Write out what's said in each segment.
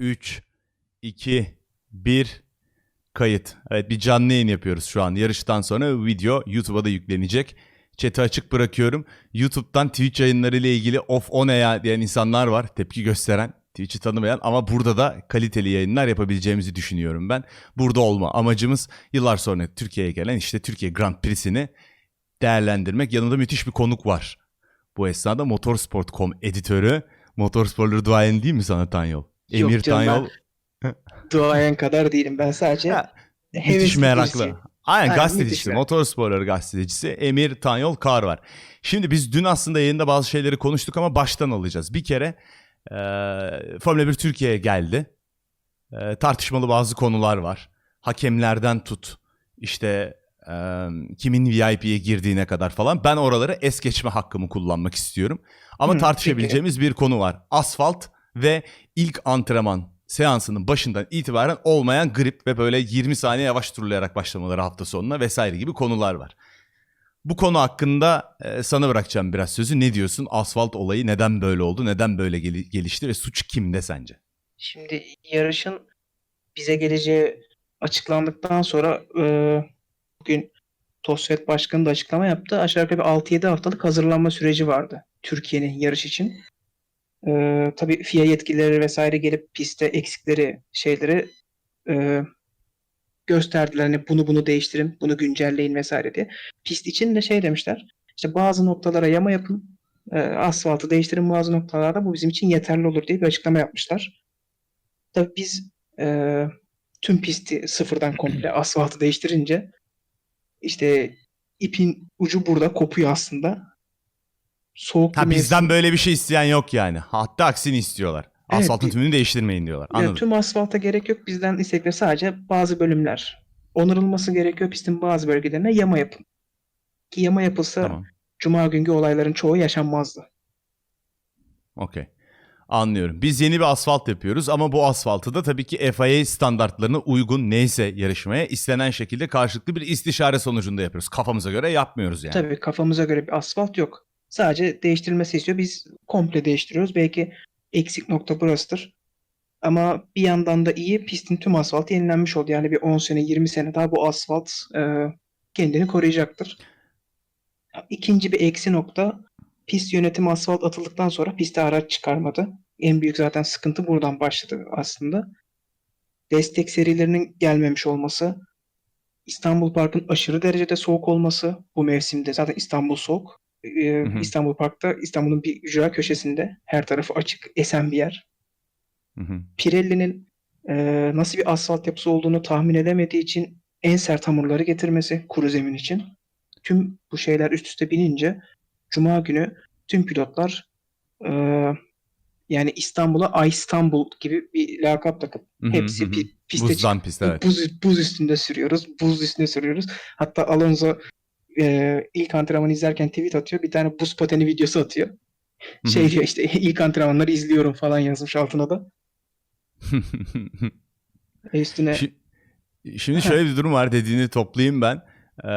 3, 2, 1, kayıt. Evet bir canlı yayın yapıyoruz şu an. Yarıştan sonra video YouTube'a da yüklenecek. Chat'i açık bırakıyorum. YouTube'dan Twitch yayınları ile ilgili off on air diyen insanlar var. Tepki gösteren, Twitch'i tanımayan ama burada da kaliteli yayınlar yapabileceğimizi düşünüyorum ben. Burada olma amacımız yıllar sonra Türkiye'ye gelen işte Türkiye Grand Prix'sini değerlendirmek. Yanında müthiş bir konuk var. Bu esnada Motorsport.com editörü, motorsporları duayen değil mi sana Tanyol? Yok Emir canım, Tanyol Duayen kadar değilim. Ben sadece Ha, müthiş meraklı. Aynen, Aynen, gazetecisi, motorsporları gazetecisi Emir Tanyol Kar var. Şimdi biz dün aslında yayında bazı şeyleri konuştuk ama baştan alacağız. Bir kere e, Formula 1 Türkiye'ye geldi. E, tartışmalı bazı konular var. Hakemlerden tut, işte e, kimin VIP'ye girdiğine kadar falan. Ben oraları es geçme hakkımı kullanmak istiyorum. Ama Hı, tartışabileceğimiz bir konu var. Asfalt ve ilk antrenman seansının başından itibaren olmayan grip ve böyle 20 saniye yavaş turlayarak başlamaları hafta sonuna vesaire gibi konular var. Bu konu hakkında e, sana bırakacağım biraz sözü. Ne diyorsun? Asfalt olayı neden böyle oldu? Neden böyle geli- gelişti ve suç kimde sence? Şimdi yarışın bize geleceği açıklandıktan sonra e, bugün TOSFET Başkanı da açıklama yaptı. Aşağı yukarı bir 6-7 haftalık hazırlanma süreci vardı Türkiye'nin yarış için. E, tabii FIA yetkilileri vesaire gelip pistte eksikleri şeyleri e, gösterdiler. Hani bunu bunu değiştirin, bunu güncelleyin vesaire diye. Pist için de şey demişler. İşte bazı noktalara yama yapın, e, asfaltı değiştirin bazı noktalarda bu bizim için yeterli olur diye bir açıklama yapmışlar. Tabii biz e, tüm pisti sıfırdan komple asfaltı değiştirince işte ipin ucu burada kopuyor aslında. Soğuk Ha bir mevsim- bizden böyle bir şey isteyen yok yani. Hatta aksini istiyorlar. Evet, Asfaltın bir- tümünü değiştirmeyin diyorlar. Yani Anladım. tüm asfalta gerek yok. Bizden istekleri sadece bazı bölümler. Onarılması gerekiyor. Pistin bazı bölgelerine yama yapın. Ki yama yapılsa Tamam. Cuma günkü olayların çoğu yaşanmazdı. Okey. Anlıyorum. Biz yeni bir asfalt yapıyoruz ama bu asfaltı da tabii ki FIA standartlarına uygun neyse yarışmaya istenen şekilde karşılıklı bir istişare sonucunda yapıyoruz. Kafamıza göre yapmıyoruz yani. Tabii kafamıza göre bir asfalt yok. Sadece değiştirilmesi istiyor. Biz komple değiştiriyoruz. Belki eksik nokta burasıdır. Ama bir yandan da iyi pistin tüm asfaltı yenilenmiş oldu. Yani bir 10 sene 20 sene daha bu asfalt e, kendini koruyacaktır. İkinci bir eksi nokta pist yönetimi asfalt atıldıktan sonra piste araç çıkarmadı. En büyük zaten sıkıntı buradan başladı aslında. Destek serilerinin gelmemiş olması, İstanbul Park'ın aşırı derecede soğuk olması bu mevsimde zaten İstanbul soğuk. Ee, Hı hı. İstanbul Park'ta İstanbul'un bir ücra köşesinde her tarafı açık esen bir yer. Hı hı. Pirelli'nin e, nasıl bir asfalt yapısı olduğunu tahmin edemediği için en sert hamurları getirmesi kuru zemin için. Tüm bu şeyler üst üste binince Cuma günü tüm pilotlar e, yani İstanbul'a İstanbul gibi bir lakap takıp hepsi hı hı. pi- piste Buzdan pist evet. Buz, buz üstünde sürüyoruz. Buz üstünde sürüyoruz. Hatta Alonso e, ilk antrenmanı izlerken tweet atıyor. Bir tane buz pateni videosu atıyor. Şey diyor işte ilk antrenmanları izliyorum falan yazmış altına da. E üstüne Şi- Şimdi şöyle bir durum var dediğini toplayayım ben. Ee,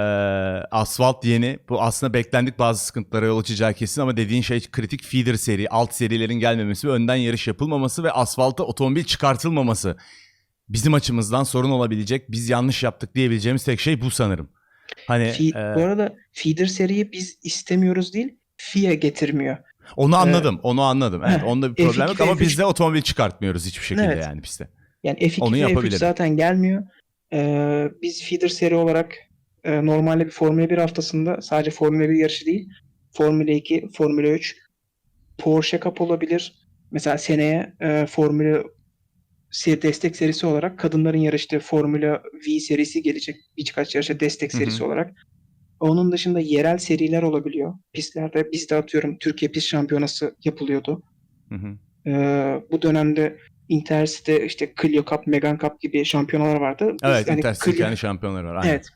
asfalt yeni. Bu aslında beklendik bazı sıkıntılara yol açacağı kesin ama dediğin şey kritik feeder seri, alt serilerin gelmemesi ve önden yarış yapılmaması ve asfalta otomobil çıkartılmaması. Bizim açımızdan sorun olabilecek, biz yanlış yaptık diyebileceğimiz tek şey bu sanırım. Hani Fi- e, bu arada feeder seriyi biz istemiyoruz değil FIA getirmiyor. onu anladım, onu anladım. Evet, heh, onda bir problem F2 yok ama F3 biz de otomobil çıkartmıyoruz hiçbir şekilde Evet. yani piste. Yani F2 Onu ve F3 yapabilirim. zaten gelmiyor. Ee, biz feeder seri olarak e, normalde bir Formula 1 haftasında sadece Formula 1 yarışı değil Formula 2, Formula 3, Porsche Cup olabilir. Mesela seneye e, Formula destek serisi olarak kadınların yarıştığı Formula V serisi gelecek. Birkaç yarışa destek serisi olarak. Onun dışında yerel seriler olabiliyor. Pistlerde bizde atıyorum Türkiye Pist Şampiyonası yapılıyordu. Ee, bu dönemde Intercity'de işte Clio Cup, Megan Cup gibi şampiyonalar vardı. Biz Evet, hani Intercity Clio- kendi şampiyonları var. Aynen. Evet.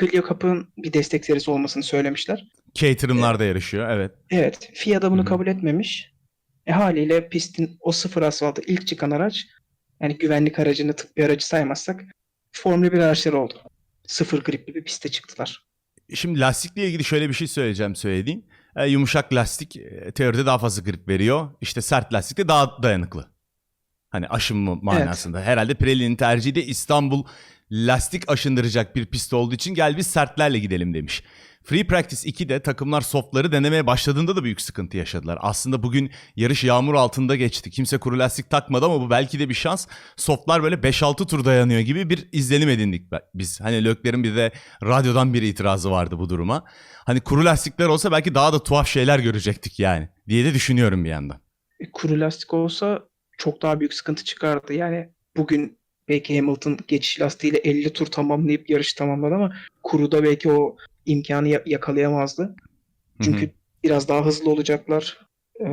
Clio Cup'ın bir destek serisi olmasını söylemişler. Caterham'lar da yarışıyor, evet. Evet. FIA da bunu Hı hı. kabul etmemiş. E haliyle pistin o sıfır asfaltı ilk çıkan araç yani güvenlik aracını tıbbi aracı saymazsak Formula 1 araçları oldu. Sıfır gripli bir piste çıktılar. Şimdi lastikle ilgili şöyle bir şey söyleyeceğim söylediğin. E, yumuşak lastik e, teoride daha fazla grip veriyor. İşte sert lastik de daha dayanıklı. Hani aşınma manasında. Herhalde Pirelli'nin tercihi de İstanbul lastik aşındıracak bir pist olduğu için gel biz sertlerle gidelim demiş. Free Practice 2'de takımlar softları denemeye başladığında da büyük sıkıntı yaşadılar. Aslında bugün yarış yağmur altında geçti. Kimse kuru lastik takmadı ama bu belki de bir şans. Softlar böyle 5-6 tur dayanıyor gibi bir izlenim edindik biz. Hani Lökler'in bir de radyodan bir itirazı vardı bu duruma. Hani kuru lastikler olsa belki daha da tuhaf şeyler görecektik yani diye de düşünüyorum bir yandan. E, kuru lastik olsa çok daha büyük sıkıntı çıkardı. Yani bugün belki Hamilton geçiş lastiğiyle 50 tur tamamlayıp yarışı tamamladı ama kuruda belki o imkanı ya- yakalayamazdı. Çünkü biraz daha hızlı olacaklar. Ee,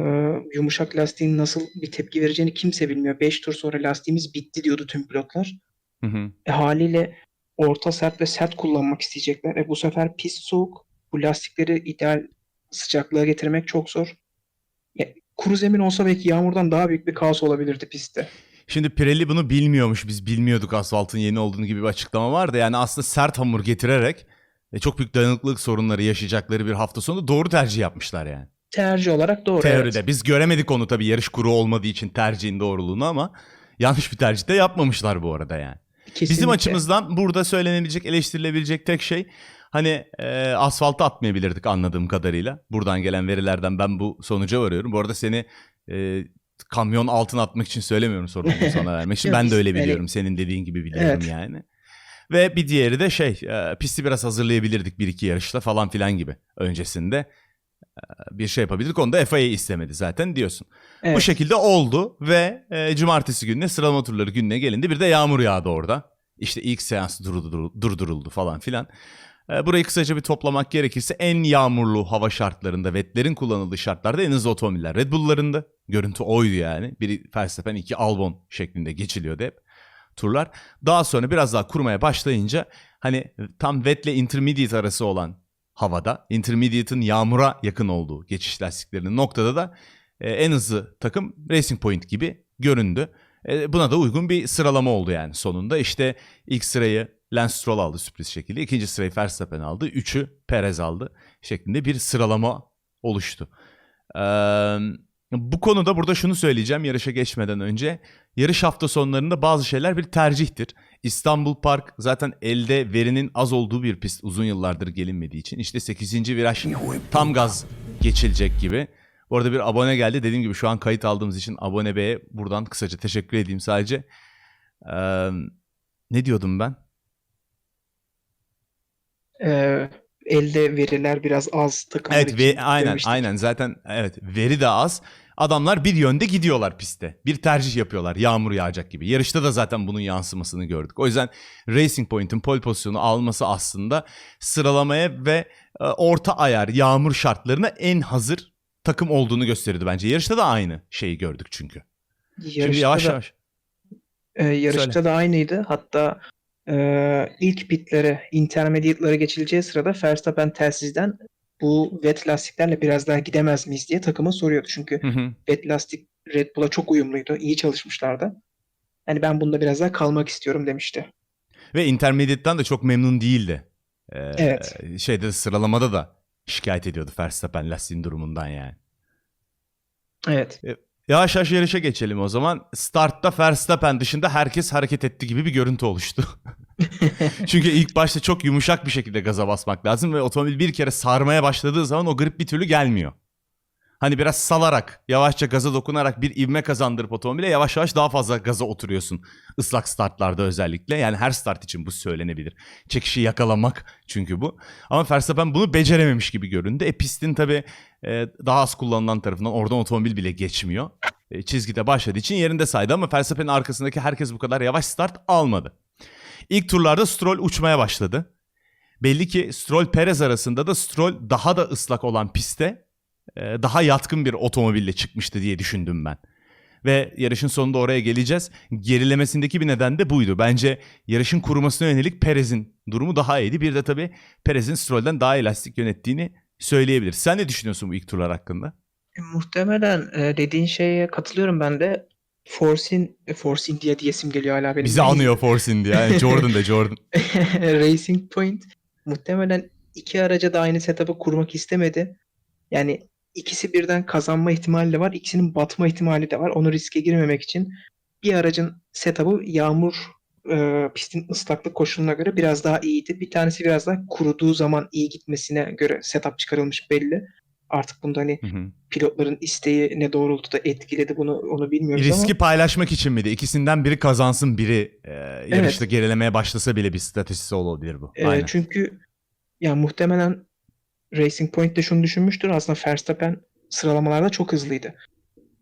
yumuşak lastiğin nasıl bir tepki vereceğini kimse bilmiyor. 5 tur sonra lastiğimiz bitti diyordu tüm pilotlar. Hı hı. E, haliyle orta sert ve sert kullanmak isteyecekler. E, bu sefer pist soğuk. Bu lastikleri ideal sıcaklığa getirmek çok zor. Ya, kuru zemin olsa belki yağmurdan daha büyük bir kaos olabilirdi pistte. Şimdi Pirelli bunu bilmiyormuş. Biz bilmiyorduk asfaltın yeni olduğunu gibi bir açıklama vardı. Yani aslında sert hamur getirerek ve çok büyük dayanıklılık sorunları yaşayacakları bir hafta sonu doğru tercih yapmışlar yani. Tercih olarak doğru. Teoride. evet. Biz göremedik onu tabii yarış kuru olmadığı için tercihin doğruluğunu ama yanlış bir tercih de yapmamışlar bu arada yani. Bizim Kesinlikle. açımızdan burada söylenebilecek, eleştirilebilecek tek şey hani e, asfalta atmayabilirdik anladığım kadarıyla. Buradan gelen verilerden ben bu sonuca varıyorum. Bu arada seni e, kamyon altına atmak için söylemiyorum sorumluluğu sana vermek için. Ben de öyle biliyorum. Senin dediğin gibi biliyorum Evet. yani. Ve bir diğeri de şey e, pisti biraz hazırlayabilirdik bir iki yarışta falan filan gibi öncesinde. E, bir şey yapabilirdik. Onu da FIA istemedi zaten diyorsun. Evet. Bu şekilde oldu ve e, cumartesi gününe sıralama turları gününe gelindi. Bir de yağmur yağdı orada. İşte ilk seans durdu- durduruldu falan filan. E, burayı kısaca bir toplamak gerekirse en yağmurlu hava şartlarında, vetlerin kullanıldığı şartlarda en hızlı otomobiller Red Bull'larında. Görüntü oydu yani. Biri Verstappen, iki Albon şeklinde geçiliyordu hep turlar. Daha sonra biraz daha kurmaya başlayınca hani tam vetle intermediate arası olan havada, intermediate'ın yağmura yakın olduğu geçiş lastiklerinin noktada da e, en hızlı takım Racing Point gibi göründü. E, buna da uygun bir sıralama oldu yani sonunda. İşte ilk sırayı Lance Stroll aldı sürpriz şekilde. ikinci sırayı Verstappen aldı. Üçü Perez aldı şeklinde bir sıralama oluştu. Eee, bu konuda burada şunu söyleyeceğim yarışa geçmeden önce. Yarış hafta sonlarında bazı şeyler bir tercihtir. İstanbul Park zaten elde verinin az olduğu bir pist uzun yıllardır gelinmediği için. İşte 8. viraj tam gaz geçilecek gibi. Bu arada bir abone geldi. Dediğim gibi şu an kayıt aldığımız için abone beye buradan kısaca teşekkür edeyim sadece. Ee, ne diyordum ben? Ee, elde veriler biraz az takımlar Evet ve aynen demiştik. aynen zaten evet veri de az. Adamlar bir yönde gidiyorlar pistte. Bir tercih yapıyorlar yağmur yağacak gibi. Yarışta da zaten bunun yansımasını gördük. O yüzden Racing Point'in pole pozisyonu alması aslında sıralamaya ve e, orta ayar yağmur şartlarına en hazır takım olduğunu gösteriyordu bence. Yarışta da aynı şeyi gördük çünkü. Şimdi Yarışta yavaş da, yavaş. e, yarışta Söyle. da aynıydı. Hatta e, ilk pitlere, intermediate'lara geçileceği sırada Verstappen telsizden bu wet lastiklerle biraz daha gidemez miyiz diye takıma soruyordu. Çünkü Hı hı. wet lastik Red Bull'a çok uyumluydu. iyi çalışmışlardı. Yani ben bunda biraz daha kalmak istiyorum demişti. Ve Intermediate'den de çok memnun değildi. Ee, Evet. Şeyde sıralamada da şikayet ediyordu Verstappen lastiğin durumundan yani. Evet. Yavaş yavaş yarışa geçelim o zaman. Startta Verstappen dışında herkes hareket etti gibi bir görüntü oluştu. Çünkü ilk başta çok yumuşak bir şekilde gaza basmak lazım ve otomobil bir kere sarmaya başladığı zaman o grip bir türlü gelmiyor. Hani biraz salarak, yavaşça gaza dokunarak bir ivme kazandırıp otomobile yavaş yavaş daha fazla gaza oturuyorsun. Islak startlarda özellikle. Yani her start için bu söylenebilir. Çekişi yakalamak çünkü bu. Ama Verstappen bunu becerememiş gibi göründü. E pistin tabii e, daha az kullanılan tarafından oradan otomobil bile geçmiyor. E, çizgide başladığı için yerinde saydı ama Verstappen'in arkasındaki herkes bu kadar yavaş start almadı. İlk turlarda Stroll uçmaya başladı. Belli ki Stroll Perez arasında da Stroll daha da ıslak olan pistte daha yatkın bir otomobille çıkmıştı diye düşündüm ben. Ve yarışın sonunda oraya geleceğiz. Gerilemesindeki bir neden de buydu. Bence yarışın kurumasına yönelik Perez'in durumu daha iyiydi. Bir de tabii Perez'in Stroll'den daha elastik yönettiğini söyleyebilir. Sen ne düşünüyorsun bu ilk turlar hakkında? E, Muhtemelen e, dediğin şeye katılıyorum ben de. Force'in, e, Force'in diye diyesim geliyor hala benim. Bizi anıyor Force India. Yani Jordan da Jordan. Racing Point muhtemelen iki araca da aynı setup'ı kurmak istemedi. Yani ikisi birden kazanma ihtimali de var, ikisinin batma ihtimali de var. Onu riske girmemek için bir aracın setup'ı yağmur e, pistin ıslaklık koşuluna göre biraz daha iyiydi. Bir tanesi biraz daha kuruduğu zaman iyi gitmesine göre setup çıkarılmış belli. Artık bunda hani Hı hı. pilotların isteği ne doğrultuda etkiledi bunu onu bilmiyoruz Riski ama paylaşmak için miydi? İkisinden biri kazansın, biri e, yarışta gerilemeye başlasa bile bir stratejisi olabilir bu. e, Aynen. çünkü ya muhtemelen Racing Point de şunu düşünmüştür. Aslında Verstappen sıralamalarda çok hızlıydı.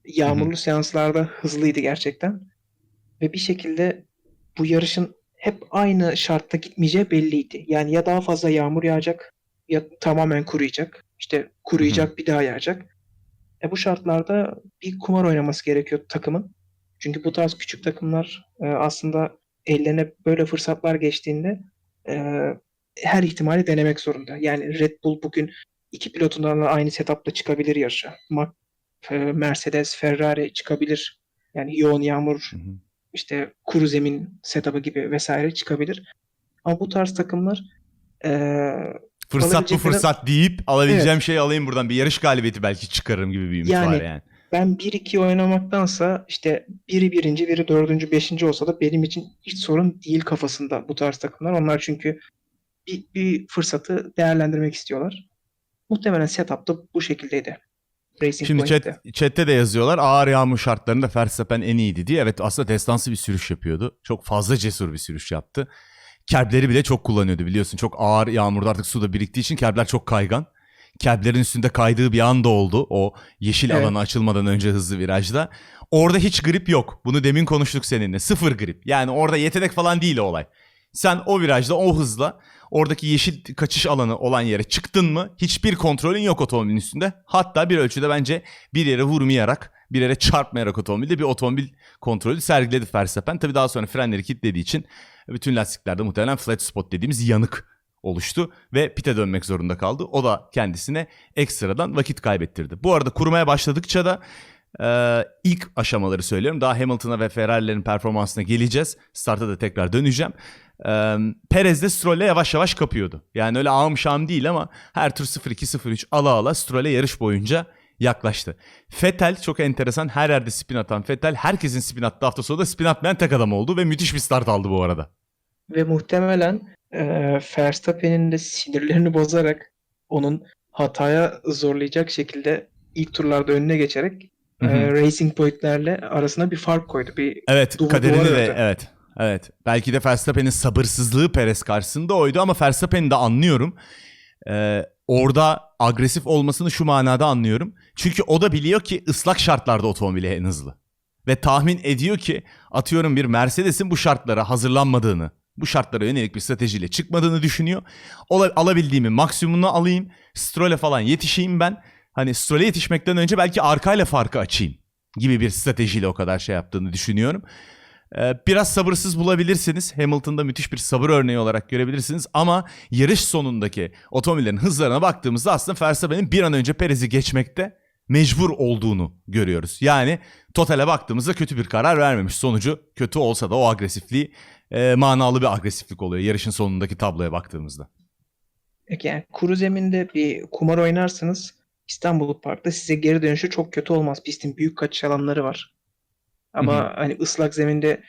Yağmurlu seanslarda hızlıydı gerçekten. Ve bir şekilde bu yarışın hep aynı şartta gitmeyeceği belliydi. Yani ya daha fazla yağmur yağacak ya tamamen kuruyacak. İşte kuruyacak bir daha yağacak. E bu şartlarda bir kumar oynaması gerekiyor takımın. Çünkü bu tarz küçük takımlar e, aslında ellerine böyle fırsatlar geçtiğinde e, her ihtimali denemek zorunda. Yani Red Bull bugün iki pilotundan da aynı setupla çıkabilir yarışa. E, Mercedes, Ferrari çıkabilir. Yani yoğun yağmur Hı hı. işte kuru zemin setup'ı gibi vesaire çıkabilir. Ama bu tarz takımlar eee, Fırsat bu fırsat deyip alabileceğim şeyi alayım buradan. Bir yarış galibiyeti belki çıkarırım gibi bir ümit Yani- var yani. ben 1-2 oynamaktansa işte biri birinci, biri dördüncü, beşinci olsa da benim için hiç sorun değil kafasında bu tarz takımlar. Onlar çünkü bir, bir fırsatı değerlendirmek istiyorlar. Muhtemelen setup da bu şekildeydi. Racing Şimdi chat, Point'te. chatte de yazıyorlar ağır yağmur şartlarında Verstappen en iyiydi diye. Evet aslında destansı bir sürüş yapıyordu. Çok fazla cesur bir sürüş yaptı. Kerbleri bile çok kullanıyordu biliyorsun. Çok ağır yağmurda artık suda biriktiği için kerbler çok kaygan. Kerblerin üstünde kaydığı bir anda oldu. O yeşil Evet. alana açılmadan önce hızlı virajda. Orada hiç grip yok. Bunu demin konuştuk seninle. Sıfır grip. Yani orada yetenek falan değil o olay. Sen o virajda o hızla oradaki yeşil kaçış alanı olan yere çıktın mı hiçbir kontrolün yok otomobilin üstünde. Hatta bir ölçüde bence bir yere vurmayarak, bir yere çarpmayarak otomobilde bir otomobil kontrolü sergiledi Verstappen. Tabii daha sonra frenleri kilitlediği için bütün lastiklerde muhtemelen flat spot dediğimiz yanık oluştu ve pite dönmek zorunda kaldı. O da kendisine ekstradan vakit kaybettirdi. Bu arada kurumaya başladıkça da e, ilk aşamaları söylüyorum. Daha Hamilton'a ve Ferrari'lerin performansına geleceğiz. Starta da tekrar döneceğim. E, Perez de Stroll'e yavaş yavaş kapıyordu. Yani öyle ağım şam değil ama her tur 0-2-0-3 ala ala Stroll'e yarış boyunca yaklaştı. Vettel çok enteresan. Her yerde spin atan Vettel herkesin spin attığı hafta sonu da spin atmayan tek adam oldu ve müthiş bir start aldı bu arada. Ve muhtemelen eee Verstappen'in de sinirlerini bozarak onun hataya zorlayacak şekilde ilk turlarda önüne geçerek eee, Racing Point'lerle arasına bir fark koydu. Bir Evet kaderini de evet. Evet. Belki de Verstappen'in sabırsızlığı Perez karşısında oydu ama Verstappen'i de anlıyorum. Ee, orada agresif olmasını şu manada anlıyorum. Çünkü o da biliyor ki ıslak şartlarda otomobili en hızlı. Ve tahmin ediyor ki atıyorum bir Mercedes'in bu şartlara hazırlanmadığını, bu şartlara yönelik bir stratejiyle çıkmadığını düşünüyor. Ola- alabildiğimi maksimumunu alayım. Stroll'e falan yetişeyim ben. Hani Stroll'e yetişmekten önce belki arkayla farkı açayım gibi bir stratejiyle o kadar şey yaptığını düşünüyorum. Ee, Biraz sabırsız bulabilirsiniz. Hamilton'da müthiş bir sabır örneği olarak görebilirsiniz. Ama yarış sonundaki otomobillerin hızlarına baktığımızda aslında Verstappen'in bir an önce Perez'i geçmekte mecbur olduğunu görüyoruz. Yani totale baktığımızda kötü bir karar vermemiş. Sonucu kötü olsa da o agresifliği e, manalı bir agresiflik oluyor yarışın sonundaki tabloya baktığımızda. Peki yani kuru zeminde bir kumar oynarsanız İstanbul Park'ta size geri dönüşü çok kötü olmaz. Pistin büyük kaçış alanları var. Ama Hı hani ıslak zeminde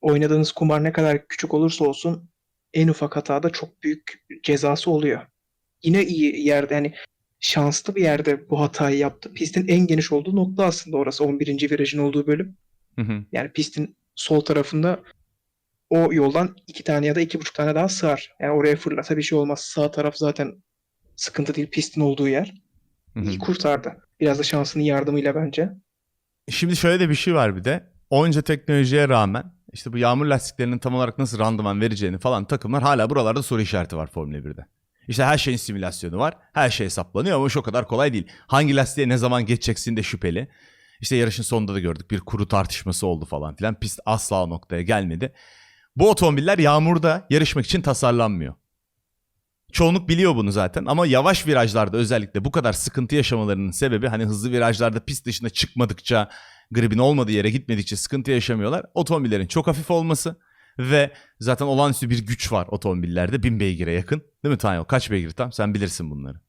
oynadığınız kumar ne kadar küçük olursa olsun en ufak hatada çok büyük cezası oluyor. Yine iyi yerde yani şanslı bir yerde bu hatayı yaptı. Pistin en geniş olduğu nokta aslında orası 11. virajın olduğu bölüm. Hı hı. Yani pistin sol tarafında o yoldan iki tane ya da iki buçuk tane daha sığar. Yani oraya fırlasa bir şey olmaz. Sağ taraf zaten sıkıntı değil pistin olduğu yer. Hı hı. İyi kurtardı. Biraz da şansının yardımıyla bence. Şimdi şöyle de bir şey var bir de. Onca teknolojiye rağmen işte bu yağmur lastiklerinin tam olarak nasıl randıman vereceğini falan takımlar hala buralarda soru işareti var Formula 1'de. İşte her şeyin simülasyonu var. Her şey hesaplanıyor ama o kadar kolay değil. Hangi lastiğe ne zaman geçeceksin de şüpheli. İşte yarışın sonunda da gördük bir kuru tartışması oldu falan filan. Pist asla o noktaya gelmedi. Bu otomobiller yağmurda yarışmak için tasarlanmıyor. Çoğunluk biliyor bunu zaten ama yavaş virajlarda özellikle bu kadar sıkıntı yaşamalarının sebebi hani hızlı virajlarda pist dışına çıkmadıkça gribin olmadığı yere gitmedikçe sıkıntı yaşamıyorlar. Otomobillerin çok hafif olması ve zaten olağanüstü bir güç var otomobillerde. Bin beygire yakın. Değil mi Tanyo? Kaç beygir tam? Sen bilirsin bunları.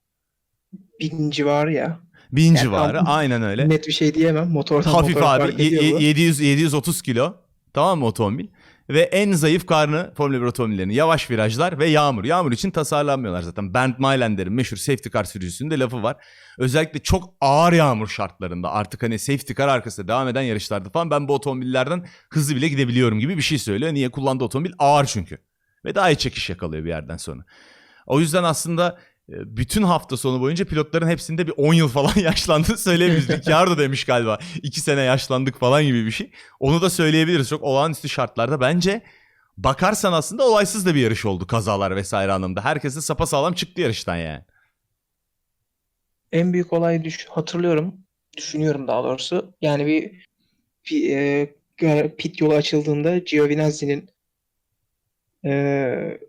Bin civarı ya. Bin Yani civarı aynen öyle. Net bir şey diyemem. Motordan Hafif motora fark abi bu. 700 730 kilo. Tamam mı otomobil? Ve en zayıf karnı Formula 1 otomobillerinin yavaş virajlar ve yağmur. Yağmur için tasarlanmıyorlar zaten. Bernd Mailander'in meşhur safety car sürücüsünde lafı var. Özellikle çok ağır yağmur şartlarında artık hani safety car arkasında devam eden yarışlarda falan ben bu otomobillerden hızlı bile gidebiliyorum gibi bir şey söylüyor. Niye? Kullandığı otomobil ağır çünkü. Ve daha iyi çekiş yakalıyor bir yerden sonra. O yüzden aslında bütün hafta sonu boyunca pilotların hepsinde bir 10 yıl falan yaşlandığını söyleyebiliriz. Ricciardo demiş galiba 2 sene yaşlandık falan gibi bir şey. Onu da söyleyebiliriz. Çok olağanüstü şartlarda bence bakarsan aslında olaysız da bir yarış oldu kazalar vesaire anlamda. Herkes de sapasağlam çıktı yarıştan yani. En büyük olay düş hatırlıyorum. Düşünüyorum daha doğrusu. Yani bir, bir e, pit yolu açıldığında Giovinazzi'nin e,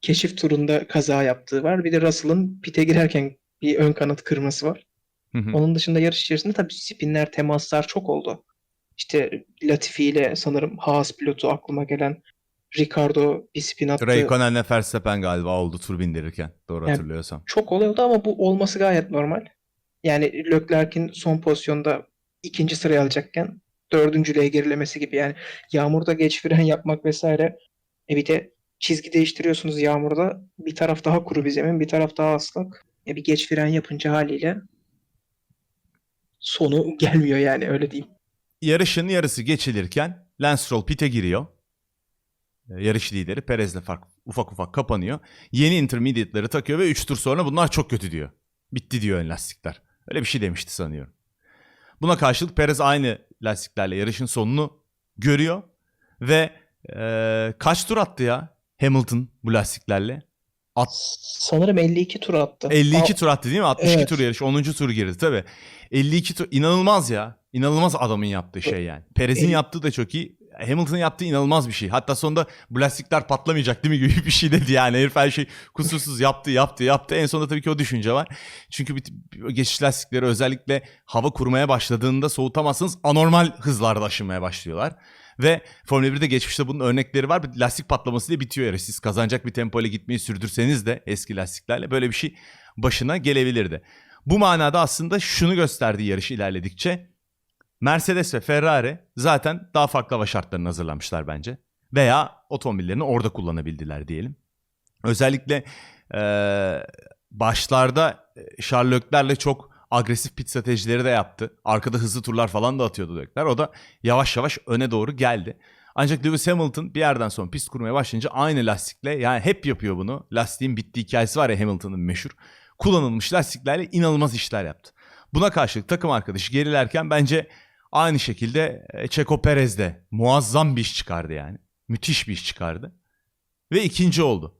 keşif turunda kaza yaptığı var. Bir de Russell'ın pite girerken bir ön kanat kırması var. Hı hı. Onun dışında yarış içerisinde tabii spinler, temaslar çok oldu. İşte Latifi ile sanırım Haas pilotu aklıma gelen Ricardo bir spin attı. Raikkonen'le Verstappen galiba oldu tur bindirirken. Doğru Yani- hatırlıyorsam. Çok olay oldu ama bu olması gayet normal. Yani Leclerc'in son pozisyonda ikinci sıraya alacakken dördüncülüğe gerilemesi gibi. Yani yağmurda geç fren yapmak vesaire. E bir de çizgi değiştiriyorsunuz yağmurda. Bir taraf daha kuru bir zemin, bir taraf daha ıslak. E bir geç fren yapınca haliyle sonu gelmiyor yani öyle diyeyim. Yarışın yarısı geçilirken Lance Stroll pite giriyor. Ee, Yarış lideri Perez'le fark ufak ufak kapanıyor. Yeni intermediate'ları takıyor ve 3 tur sonra bunlar çok kötü diyor. Bitti diyor ön lastikler. Öyle bir şey demişti sanıyorum. Buna karşılık Perez aynı lastiklerle yarışın sonunu görüyor. Ve eee, kaç tur attı ya Hamilton bu lastiklerle? At, Sanırım 52 tur attı. 52 Aa, tur attı değil mi? 62 Evet. tur yarış. 10. tur girdi tabii. 52 tur inanılmaz ya. İnanılmaz adamın yaptığı şey yani. Perez'in El- yaptığı da çok iyi. Hamilton'ın yaptığı inanılmaz bir şey. Hatta sonunda bu lastikler patlamayacak değil mi gibi bir şey dedi yani. Herif her şey kusursuz yaptı yaptı yaptı. En sonunda tabii ki o düşünce var. Çünkü bir- geçiş lastikleri özellikle hava kurmaya başladığında soğutamazsınız anormal hızlarda aşınmaya başlıyorlar. Ve Formula 1'de geçmişte bunun örnekleri var. Bir lastik patlamasıyla bitiyor yarış. Siz kazanacak bir tempo ile gitmeyi sürdürseniz de eski lastiklerle böyle bir şey başına gelebilirdi. Bu manada aslında şunu gösterdi yarış ilerledikçe. Mercedes ve Ferrari zaten daha farklı hava şartlarını hazırlamışlar bence. Veya otomobillerini orada kullanabildiler diyelim. Özellikle eee, başlarda e, Leclerc'le çok agresif pit stratejileri de yaptı. Arkada hızlı turlar falan da atıyordu Leclerc. O da yavaş yavaş öne doğru geldi. Ancak Lewis Hamilton bir yerden sonra pist kurmaya başlayınca aynı lastikle yani hep yapıyor bunu. Lastiğin bittiği hikayesi var ya Hamilton'ın meşhur. Kullanılmış lastiklerle inanılmaz işler yaptı. Buna karşılık takım arkadaşı gerilerken bence aynı şekilde e, Checo Perez de muazzam bir iş çıkardı yani. Müthiş bir iş çıkardı. Ve ikinci oldu.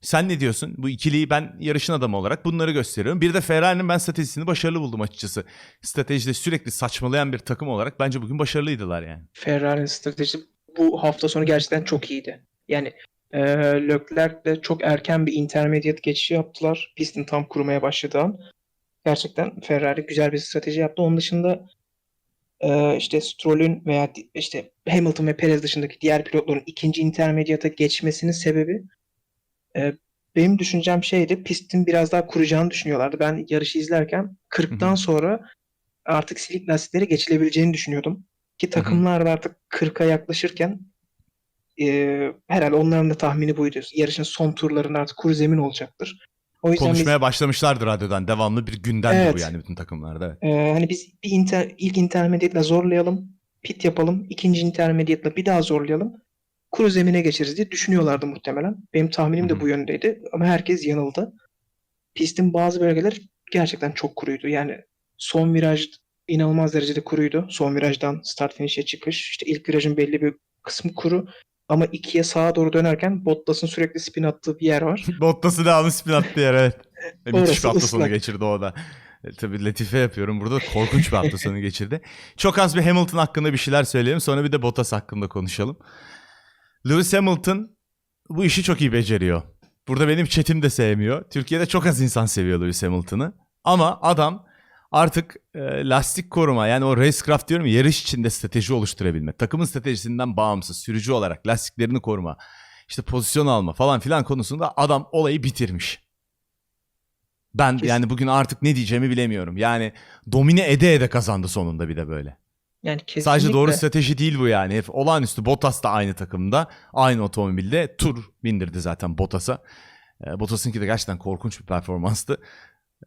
Sen ne diyorsun? Bu ikiliyi ben yarışın adamı olarak bunları gösteriyorum. Bir de Ferrari'nin ben stratejisini başarılı buldum açıkçası. Stratejide sürekli saçmalayan bir takım olarak bence bugün başarılıydılar yani. Ferrari'nin stratejisi bu hafta sonu gerçekten çok iyiydi. Yani e, Leclerc de çok erken bir intermediate geçişi yaptılar. Pistin tam kurumaya başladığı an. Gerçekten Ferrari güzel bir strateji yaptı. Onun dışında e, işte Stroll'ün veya işte Hamilton ve Perez dışındaki diğer pilotların ikinci intermediate'a geçmesinin sebebi e, benim düşüncem şeydi pistin biraz daha kuracağını düşünüyorlardı. Ben yarışı izlerken 40'tan Hı hı. sonra artık silik lastiklere geçilebileceğini düşünüyordum. Ki takımlar da artık 40'a yaklaşırken e, herhalde onların da tahmini buydu. Yarışın son turlarında artık kuru zemin olacaktır. O yüzden biz Konuşmaya başlamışlardı radyodan. Devamlı bir gündemdi bu Evet. yani bütün takımlarda. Evet. e, hani biz bir inter, ilk intermediate'la zorlayalım, pit yapalım, ikinci intermediate'la bir daha zorlayalım. Kuru zemine geçeriz diye düşünüyorlardı muhtemelen. Benim tahminim de bu yöndeydi ama herkes yanıldı. Pistin bazı bölgeler gerçekten çok kuruydu. Yani son viraj inanılmaz derecede kuruydu. Son virajdan start finish'e çıkış. İşte ilk virajın belli bir kısmı kuru. Ama ikiye sağa doğru dönerken Bottas'ın sürekli spin attığı bir yer var. Bottas'ı devamlı spin attı yer evet. Ve Müthiş bir hafta sonu geçirdi o da. E, tabii latife yapıyorum burada. Korkunç bir hafta sonu geçirdi. Çok az bir Hamilton hakkında bir şeyler söyleyelim. Sonra bir de Bottas hakkında konuşalım. Lewis Hamilton bu işi çok iyi beceriyor. Burada benim chatim de sevmiyor. Türkiye'de çok az insan seviyor Lewis Hamilton'ı. Ama adam artık e, lastik koruma yani o racecraft diyorum ya yarış içinde strateji oluşturabilme. Takımın stratejisinden bağımsız sürücü olarak lastiklerini koruma. işte pozisyon alma falan filan konusunda adam olayı bitirmiş. Ben Kesin. yani bugün artık ne diyeceğimi bilemiyorum. Yani domine ede ede kazandı sonunda bir de böyle. Yani kesinlikle. Sadece doğru strateji değil bu yani. Herif olağanüstü Bottas da aynı takımda. Aynı otomobilde tur bindirdi zaten Bottas'a. E, Bottas'ınki de gerçekten korkunç bir performanstı.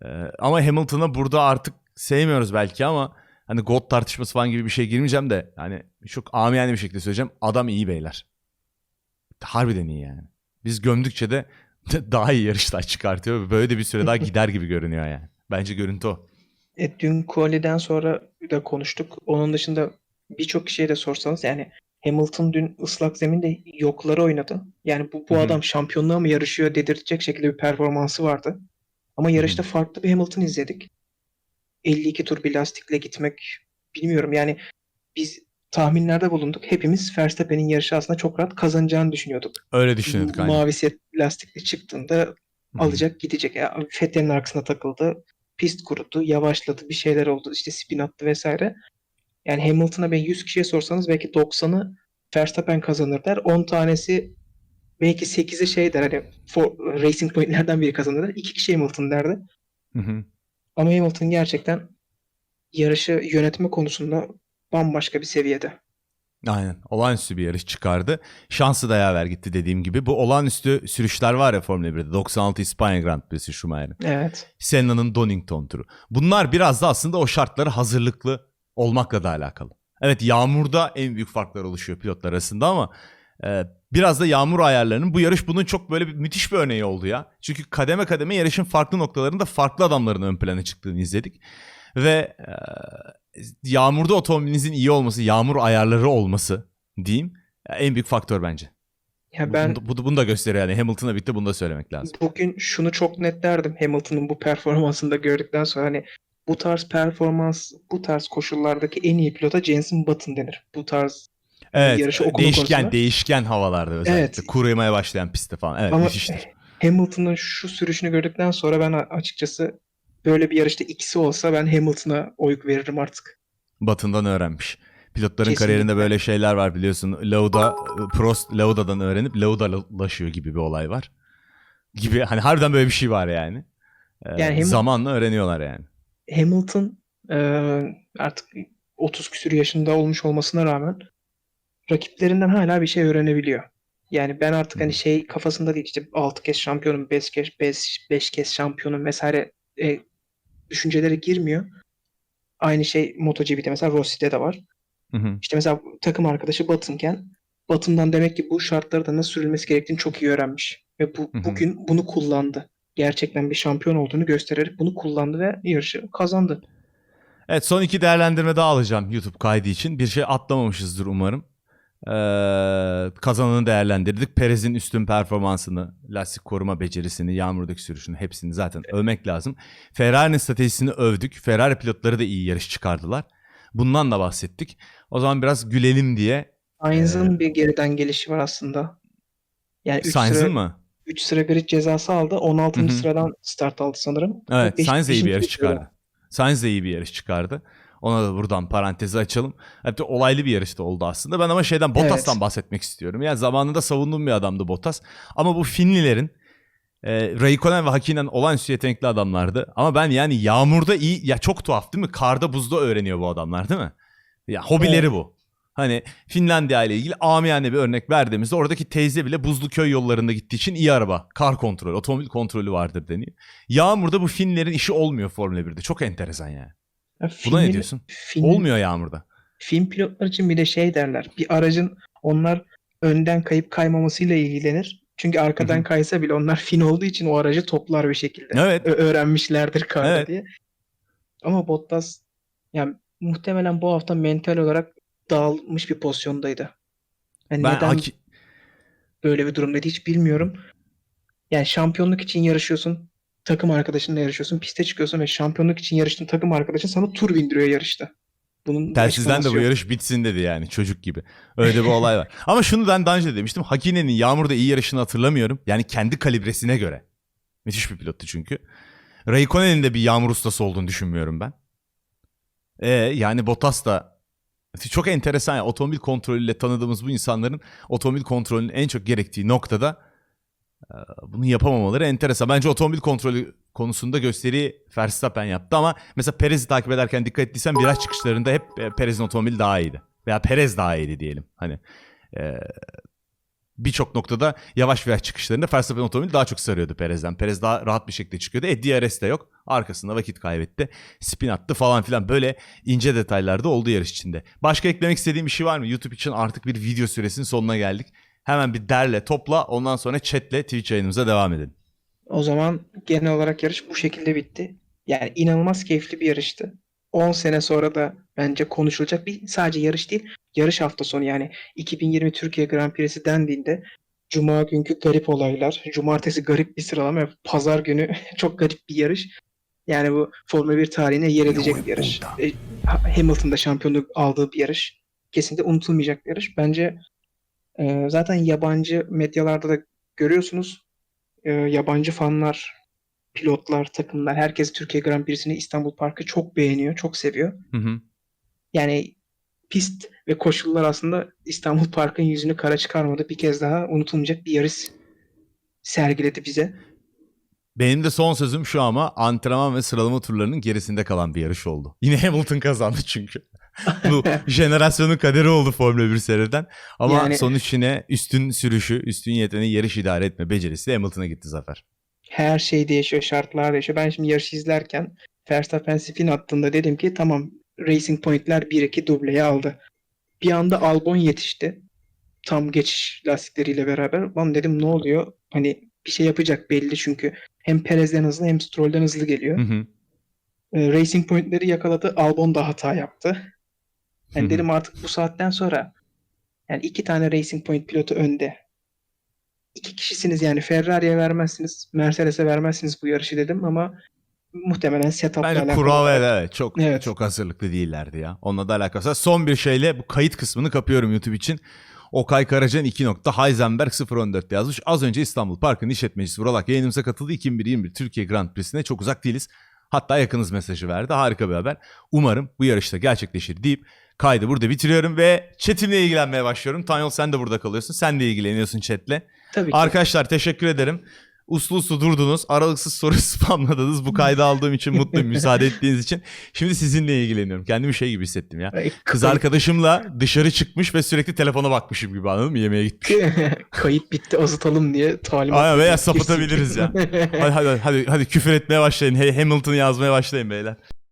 E, ama Hamilton'a burada artık sevmiyoruz belki ama hani GOAT tartışması falan gibi bir şey girmeyeceğim de hani çok amiyane bir şekilde söyleyeceğim. Adam iyi beyler. Harbiden iyi yani. Biz gömdükçe de daha iyi yarışlar çıkartıyor. Böyle de bir süre daha gider gibi görünüyor yani. Bence görüntü o. E, dün Quali'den sonra da konuştuk. Onun dışında birçok kişiye de sorsanız yani Hamilton dün ıslak zeminde yokları oynadı. Yani bu, bu adam şampiyonluğa mı yarışıyor dedirtecek şekilde bir performansı vardı. Ama yarışta farklı bir Hamilton izledik. 52 tur bir lastikle gitmek bilmiyorum yani biz tahminlerde bulunduk. Hepimiz Verstappen'in yarışı aslında çok rahat kazanacağını düşünüyorduk. Öyle düşünüyorduk aynen. Mavi set lastikle çıktığında alacak gidecek. Ya, Vettel'in arkasına takıldı. Pist kurudu. Yavaşladı. Bir şeyler oldu. işte spin attı vesaire. Yani Hamilton'a ben 100 kişiye sorsanız belki 90'ı Verstappen kazanır der. 10 tanesi belki 8'i şey der. Hani for, Racing Point'lerden biri kazanır der. 2 kişi Hamilton derdi. Hı hı. Ama Hamilton gerçekten yarışı yönetme konusunda bambaşka bir seviyede. Aynen. Olağanüstü bir yarış çıkardı. Şansı da yaver gitti dediğim gibi. Bu olağanüstü sürüşler var ya Formula 1'de. 96 İspanya Grand Prix'si Schumacher'in. Evet. Senna'nın Donington turu. Bunlar biraz da aslında o şartlara hazırlıklı olmakla da alakalı. Evet yağmurda en büyük farklar oluşuyor pilotlar arasında ama e, biraz da yağmur ayarlarının bu yarış bunun çok böyle bir müthiş bir örneği oldu ya. Çünkü kademe kademe yarışın farklı noktalarında farklı adamların ön plana çıktığını izledik. Ve e, yağmurda otomobilinizin iyi olması, yağmur ayarları olması diyeyim en büyük faktör bence. Ya ben Bu, bu, bunu da gösteriyor yani Hamilton'la birlikte bunu da söylemek lazım. Bugün şunu çok net derdim Hamilton'ın bu performansını da gördükten sonra hani bu tarz performans, bu tarz koşullardaki en iyi pilota Jenson Button denir. Bu tarz Evet yarışı okuma değişken konusunda. değişken havalarda özellikle. Evet. Kuruyamaya başlayan pistte falan. Evet ama müthiştir. Hamilton'ın şu sürüşünü gördükten sonra ben açıkçası böyle bir yarışta ikisi olsa ben Hamilton'a oy veririm artık. Batından öğrenmiş. Pilotların Kesinlikle. kariyerinde böyle şeyler var biliyorsun. Lauda, Prost Lauda'dan öğrenip Lauda'laşıyor gibi bir olay var. Gibi hani harbiden böyle bir şey var yani. Ee, Yani Hamil- zamanla öğreniyorlar yani. Hamilton eee, artık 30 küsür yaşında olmuş olmasına rağmen rakiplerinden hala bir şey öğrenebiliyor. Yani ben artık hani Hı. şey kafasında değil işte 6 kez şampiyonum, 5 kez 5, 5 kez şampiyonum vesaire e, düşüncelere girmiyor. Aynı şey MotoGP'de mesela Rossi'de de var. Hı hı. İşte mesela takım arkadaşı Batınken Batın'dan demek ki bu şartlarda nasıl sürülmesi gerektiğini çok iyi öğrenmiş. Ve bu Hı hı. bugün bunu kullandı. Gerçekten bir şampiyon olduğunu göstererek bunu kullandı ve yarışı kazandı. Evet son iki değerlendirme daha alacağım YouTube kaydı için. Bir şey atlamamışızdır umarım. Ee, kazananı değerlendirdik. Perez'in üstün performansını, lastik koruma becerisini, yağmurdaki sürüşünü hepsini zaten övmek lazım. Ferrari'nin stratejisini övdük. Ferrari pilotları da iyi yarış çıkardılar. Bundan da bahsettik. O zaman biraz gülelim diye. Sainz'ın bir geriden gelişi var aslında. Yani 3 sıra, Sainz'ın mı? 3 sıra grid cezası aldı. 16. Hı hı. sıradan start aldı sanırım. Evet Sainz de iyi bir yarış çıkardı. Sainz de iyi bir yarış çıkardı. Ona da buradan parantezi açalım. Hatta olaylı bir yarışta oldu aslında. Ben ama şeyden Bottas'tan Evet. bahsetmek istiyorum. Yani zamanında savunduğum bir adamdı Bottas. Ama bu Finlilerin e, Raikkonen ve Hakkinen olağanüstü yetenekli adamlardı. Ama ben yani yağmurda iyi ya çok tuhaf değil mi? Karda buzda öğreniyor bu adamlar değil mi? Ya hobileri Evet. bu. Hani Finlandiya ile ilgili amiyane bir örnek verdiğimizde oradaki teyze bile buzlu köy yollarında gittiği için iyi araba, kar kontrolü, otomobil kontrolü vardır deniyor. Yağmurda bu Finlerin işi olmuyor Formula 1'de. Çok enteresan yani. Ya Buna ne diyorsun? Fin, Olmuyor yağmurda. Fin pilotlar için bir de şey derler. Bir aracın onlar önden kayıp kaymamasıyla ilgilenir. Çünkü arkadan hı. kaysa bile onlar fin olduğu için o aracı toplar bir şekilde. Evet. Ö- öğrenmişlerdir karda Evet. diye. Ama Bottas yani muhtemelen bu hafta mental olarak dağılmış bir pozisyondaydı. Yani Ben neden haki- böyle bir durumdaydı hiç bilmiyorum. Yani şampiyonluk için yarışıyorsun. Takım arkadaşınla yarışıyorsun. Piste çıkıyorsun ve şampiyonluk için yarıştığın takım arkadaşın sana tur bindiriyor yarışta. Bunun telsizden de bu yok. yarış bitsin dedi yani çocuk gibi. Öyle bir olay var. Ama şunu ben daha önce de demiştim. Hakine'nin yağmurda iyi yarışını hatırlamıyorum. Yani kendi kalibresine göre. Müthiş bir pilottu çünkü. Raikkonen'in de bir yağmur ustası olduğunu düşünmüyorum ben. E yani Bottas da çok enteresan ya. Otomobil kontrolüyle tanıdığımız bu insanların otomobil kontrolünün en çok gerektiği noktada bunu yapamamaları enteresan. Bence otomobil kontrolü konusunda gösteri Verstappen yaptı ama mesela Perez'i takip ederken dikkat ettiysen viraj çıkışlarında hep e, Perez'in otomobili daha iyiydi. Veya Perez daha iyiydi diyelim. Hani e, birçok noktada yavaş viraj çıkışlarında Verstappen otomobili daha çok sarıyordu Perez'den. Perez daha rahat bir şekilde çıkıyordu. E DRS de yok. Arkasında vakit kaybetti. Spin attı falan filan. Böyle ince detaylarda oldu yarış içinde. Başka eklemek istediğim bir şey var mı? YouTube için artık bir video süresinin sonuna geldik. Hemen bir derle topla ondan sonra chatle Twitch yayınımıza devam edelim. O zaman genel olarak yarış bu şekilde bitti. Yani inanılmaz keyifli bir yarıştı. 10 sene sonra da bence konuşulacak bir sadece yarış değil, yarış hafta sonu yani 2020 Türkiye Grand Prix'si dendiğinde Cuma günkü garip olaylar, cumartesi garip bir sıralama, ve pazar günü çok garip bir yarış. Yani bu Formula 1 tarihine yer edecek bir yarış. E, Hamilton'da şampiyonluk aldığı bir yarış. Kesinlikle unutulmayacak bir yarış. Bence e, zaten yabancı medyalarda da görüyorsunuz e, yabancı fanlar, pilotlar, takımlar, herkes Türkiye Grand Prix'sini İstanbul Park'ı çok beğeniyor, çok seviyor. Hı hı. Yani pist ve koşullar aslında İstanbul Park'ın yüzünü kara çıkarmadı. Bir kez daha unutulmayacak bir yarış sergiledi bize. Benim de son sözüm şu ama antrenman ve sıralama turlarının gerisinde kalan bir yarış oldu. Yine Hamilton kazandı çünkü. Bu jenerasyonun kaderi oldu Formula 1 seriden. Ama Yani- sonuç yine üstün sürüşü, üstün yeteneği, yarış idare etme becerisi Hamilton'a gitti zafer. Her şey değişiyor, şartlar değişiyor. Ben şimdi yarışı izlerken Verstappen spin attığında dedim ki tamam Racing Point'ler 1-2 dubleyi aldı. Bir anda Albon yetişti. Tam geçiş lastikleriyle beraber. Lan dedim ne oluyor? Hani bir şey yapacak belli çünkü hem Perez'den hızlı hem Stroll'den hızlı geliyor. Hı hı. E, Racing Point'leri yakaladı. Albon da hata yaptı. Yani dedim artık bu saatten sonra yani iki tane Racing Point pilotu önde. İki kişisiniz yani Ferrari'ye vermezsiniz, Mercedes'e vermezsiniz bu yarışı dedim ama muhtemelen setup'la Bence alakalı. kura ve evet, çok Evet. çok hazırlıklı değillerdi ya. Onunla da alakası. Son bir şeyle bu kayıt kısmını kapıyorum YouTube için. Okay Karacan 2 nokta Heisenberg 014 yazmış. Az önce İstanbul Parkı'nın işletmecisi Vural Ak yayınımıza katıldı. 2021 Türkiye Grand Prix'sine çok uzak değiliz. Hatta yakınız mesajı verdi. Harika bir haber. Umarım bu yarışta gerçekleşir deyip kaydı burada bitiriyorum ve chatimle ilgilenmeye başlıyorum. Tanyol sen de burada kalıyorsun. Sen de ilgileniyorsun chatle. Tabii ki. Arkadaşlar teşekkür ederim. Uslu uslu durdunuz. Aralıksız soru spamladınız. Bu kaydı aldığım için mutluyum. Müsaade ettiğiniz için. Şimdi sizinle ilgileniyorum. Kendimi şey gibi hissettim ya. Ay, Kız kayıt- arkadaşımla dışarı çıkmış ve sürekli telefona bakmışım gibi anladın mı? Yemeğe gitmiş. Kayıt bitti azıtalım diye talimat. Aynen, veya sapıtabiliriz ya. Hadi hadi hadi, hadi küfür etmeye başlayın. Hey, Hamilton yazmaya başlayın beyler.